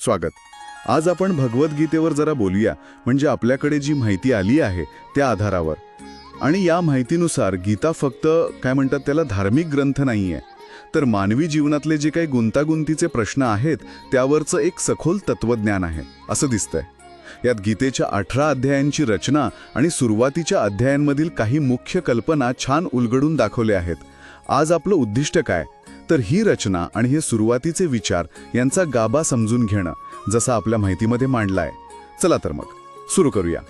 स्वागत. आज आपण भगवद्गीतेवर जरा बोलूया म्हणजे आपल्याकडे जी माहिती आली आहे त्या आधारावर. आणि या माहितीनुसार गीता फक्त काय म्हणतात त्याला धार्मिक ग्रंथ नाही आहे तर मानवी जीवनातले जे काही गुंतागुंतीचे प्रश्न आहेत त्यावरचं एक सखोल तत्वज्ञान आहे असं दिसतंय. यात गीतेच्या अठरा अध्यायांची रचना आणि सुरुवातीच्या अध्यायांमधील काही मुख्य कल्पना छान उलगडून दाखवल्या आहेत. आज आपलं उद्दिष्ट काय? तर ही रचना आणि हे सुरुवातीचे विचार यांचा गाभा समजून घेणं जसं आपल्या माहितीमध्ये मांडलाय. चला तर मग सुरू करूया.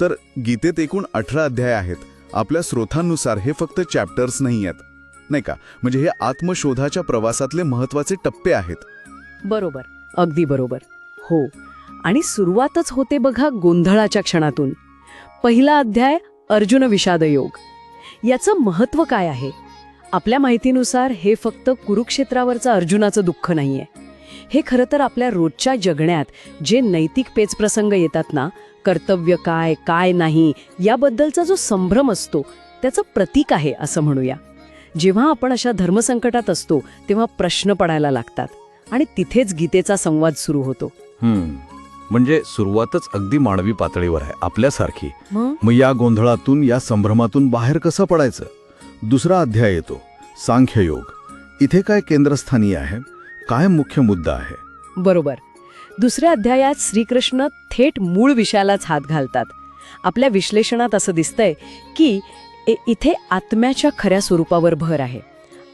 तर गीतेत एकूण अठरा अध्याय आहेत. आपल्या स्रोतांनुसार हे फक्त चॅप्टर्स नाही आहेत. नाही का? म्हणजे हे आत्मशोधाच्या प्रवासातले महत्त्वाचे टप्पे आहेत. बरोबर. अगदी बरोबर. हो. आणि सुरुवातच होते बघा गोंधळाच्या क्षणातून. पहिला अध्याय अर्जुन विषाद योग याचं महत्त्व काय आहे? आपल्या माहितीनुसार हे फक्त कुरुक्षेत्रावरचं अर्जुनाचं दुःख नाहीये. हे खरं तर आपल्या रोजच्या जगण्यात जे नैतिक पेचप्रसंग येतात ना कर्तव्य काय काय नाही याबद्दलचा जो संभ्रम असतो त्याचं प्रतीक आहे असं म्हणूया. जेव्हा आपण अशा धर्मसंकटात असतो तेव्हा प्रश्न पडायला लागतात आणि तिथेच गीतेचा संवाद सुरू होतो. म्हणजे सुरुवातच अगदी मानवी पातळीवर आहे आपल्यासारखी. मग या गोंधळातून या संभ्रमातून बाहेर कसं पडायचं? दुसरा अध्याय येतो. सांख्ययोग. इथे काय केंद्रस्थानी आहे? काय मुख्य मुद्दा आहे? बरोबर. दुसऱ्या अध्यायात श्रीकृष्ण थेट मूळ विषयालाच हात घालतात. आपल्या विश्लेषणात असं दिसतंय की इथे आत्म्याच्या खऱ्या स्वरूपावर भर आहे.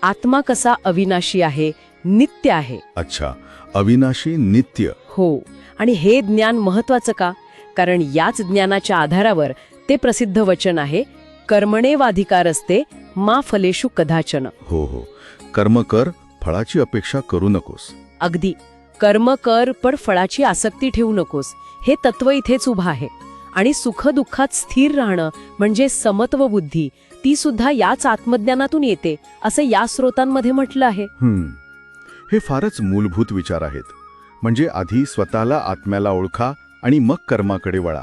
आत्मा कसा अविनाशी आहे नित्य आहे. अच्छा. अविनाशी नित्य. हो. आणि हे ज्ञान महत्वाचं का? कारण याच ज्ञानाच्या आधारावर ते प्रसिद्ध वचन आहे कर्मणेवाधिकार असते मा फलेषु कदाचन. हो हो. कर्म कर फळाची अपेक्षा करू नकोस. अगदी. कर्म कर पण फळाची आसक्ती ठेवू नकोस. हे तत्व इथेच उभं आहे. आणि सुखदुःखात स्थिर राहणं म्हणजे समत्व बुद्धी ती सुद्धा याच आत्मज्ञानातून येते असं या स्रोतांमध्ये म्हटलं आहे. हे फारच मूलभूत विचार आहेत. म्हणजे आधी स्वतःला आत्म्याला ओळखा आणि मग कर्माकडे वळा.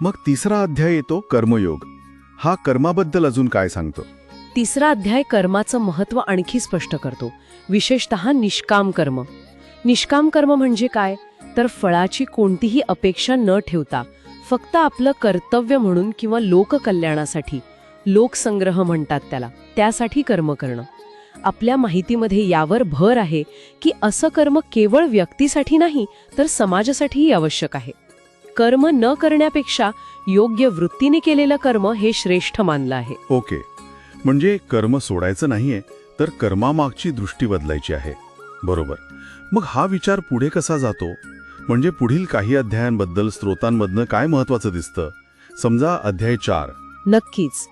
मग तिसरा अध्याय येतो कर्मयोग. हा कर्माबद्दल अजून काय सांगतो? तिसरा अध्याय कर्माचं महत्त्व आणखी स्पष्ट करतो. विशेषतः निष्काम कर्म. निष्काम कर्म म्हणजे काय? तर फळाची कोणतीही अपेक्षा न ठेवता फक्त आपलं कर्तव्य म्हणून किंवा लोककल्याणासाठी लोकसंग्रह म्हणतात त्याला. त्यासाठी कर्म करणं. आपल्या माहितीमध्ये यावर भर आहे की असं कर्म केवळ व्यक्तीसाठी नाही तर समाजासाठीही आवश्यक आहे. कर्म न करण्यापेक्षा योग्य वृत्तीने केलेलं कर्म हे श्रेष्ठ मानलं आहे. ओके. म्हणजे कर्म सोडायचं नाहीये तर कर्मामागची दृष्टी बदलायची आहे. बरोबर. मग हा विचार पुढे कसा जातो? म्हणजे पुढील काही अध्यायांबद्दल स्रोतांमधनं काय महत्वाचं दिसतं? समजा अध्याय चार. नक्कीच.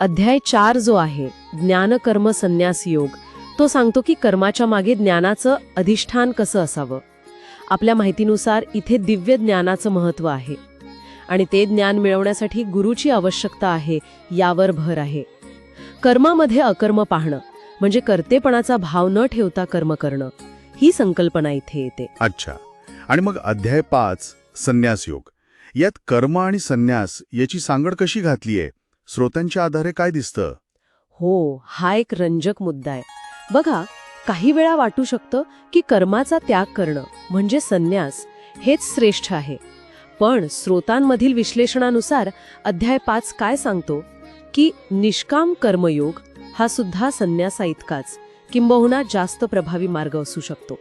अध्याय चार जो आहे ज्ञानकर्म संन्यास योग तो सांगतो की कर्माच्या मागे ज्ञानाचं अधिष्ठान कसं असावं? आपल्या माहितीनुसार इथे दिव्य ज्ञानाचं महत्त्व आहे. आणि ते ज्ञान मिळवण्यासाठी गुरुची आवश्यकता आहे यावर भर आहे. कर्मामध्ये अकर्म पाहणं म्हणजे कर्तेपणाचा भाव न ठेवता कर्म करणं ही संकल्पना इथे येते. अच्छा. आणि मग अध्याय पाच संन्यास योग. यात कर्म आणि संन्यास याची सांगड कशी घातलीय? श्रोत्यांच्या आधारे काय दिसतं? हो हा एक रंजक मुद्दा आहे. बघा काही वेळा वाटू शकतं की कर्माचा त्याग करणं म्हणजे संन्यास हेच श्रेष्ठ आहे. पण स्रोतांमधील विश्लेषणानुसार अध्याय पाच काय सांगतो? की निष्काम कर्मयोग हा सुद्धा संन्यासा इतकाच किंबहुना जास्त प्रभावी मार्ग असू शकतो.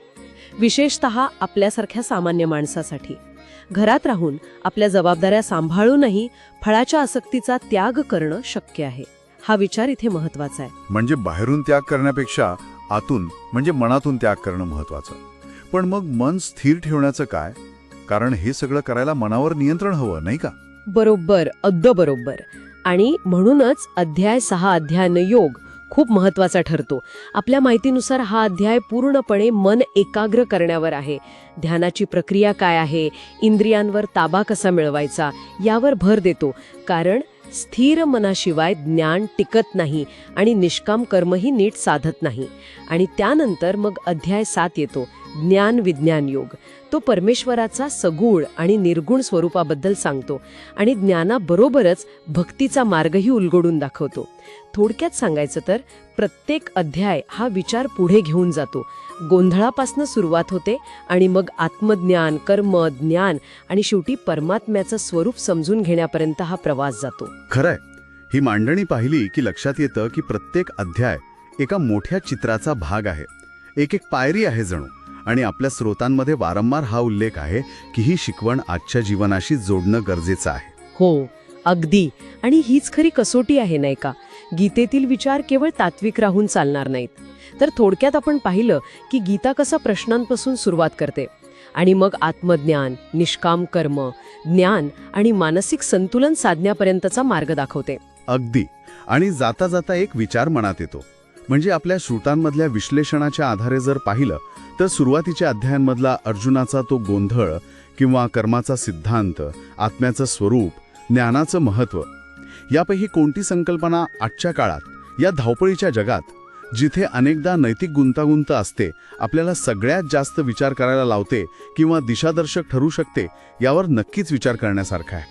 विशेषत आपल्यासारख्या सामान्य माणसासाठी. घरात राहून आपल्या जबाबदाऱ्या सांभाळूनही फळाच्या आसक्तीचा त्याग करणं शक्य आहे. हा विचार इथे महत्त्वाचा आहे. म्हणजे बाहेरून त्याग करण्यापेक्षा आतून म्हणजे मनातून त्याग करणं महत्वाचं पण मग मन स्थिर ठेवण्याचं काय? कारण हे सगळं करायला मनावर नियंत्रण हवं नाही का? बरोबर अगदी बरोबर. आणि म्हणूनच अध्याय सहा अध्यायन योग खूप महत्त्वाचा ठरतो. आपल्या माहितीनुसार हा अध्याय पूर्णपणे मन एकाग्र करण्यावर आहे. ध्यानाची प्रक्रिया काय आहे? इंद्रियांवर ताबा कसा मिळवायचा? यावर भर देतो. कारण स्थिर मनाशिवाय ज्ञान टिकत नाही आणि निष्काम कर्मही नीट साधत नाही. आणि त्यानंतर मग अध्याय सात येतो. ज्ञान विज्ञान योग. तो परमेश्वराचा सगुण आणि निर्गुण स्वरूपाबद्दल सांगतो आणि ज्ञानाबरोबरच भक्तीचा मार्गही उलगडून दाखवतो. थोडक्यात सांगायचं तर प्रत्येक अध्याय हा विचार पुढे घेऊन जातो. गोंधळापासनं सुरुवात होते आणि मग आत्मज्ञान कर्म ज्ञान आणि शेवटी परमात्म्याचं स्वरूप समजून घेण्यापर्यंत हा प्रवास जातो. खरंय. ही मांडणी पाहिली की लक्षात येतं की प्रत्येक अध्याय एका मोठ्या चित्राचा भाग आहे. एक एक पायरी आहे जणू. आणि आपल्या स्रोतांमध्ये वारंवार हा उल्लेख आहे की ही शिकवण आजच्या जीवनाशी जोडणं गरजेचं आहे. हो अगदी. आणि हीच खरी कसोटी आहे नाही का? गीतेतील विचार केवळ तात्विक राहून चालणार नाहीत. तर थोडक्यात आपण पाहिलं की गीता कसा प्रश्नांपासून सुरुवात करते. आणि मग आत्मज्ञान निष्काम कर्म ज्ञान आणि मानसिक संतुलन साधण्यापर्यंतचा मार्ग दाखवते. अगदी. आणि जाता जाता एक विचार मनात येतो. म्हणजे आपल्या श्रुतांमधल्या विश्लेषणाच्या आधारे जर पाहिलं तर सुरुवातीच्या अध्यायांमधला अर्जुनाचा तो गोंधळ किंवा कर्माचा सिद्धांत आत्म्याचं स्वरूप ज्ञानाचं महत्त्व यापैकी कोणती संकल्पना आजच्या काळात या धावपळीच्या जगात जिथे अनेकदा नैतिक गुंतागुंत असते आपल्याला सगळ्यात जास्त विचार करायला लावते किंवा दिशादर्शक ठरू शकते यावर नक्कीच विचार करण्यासारखा आहे.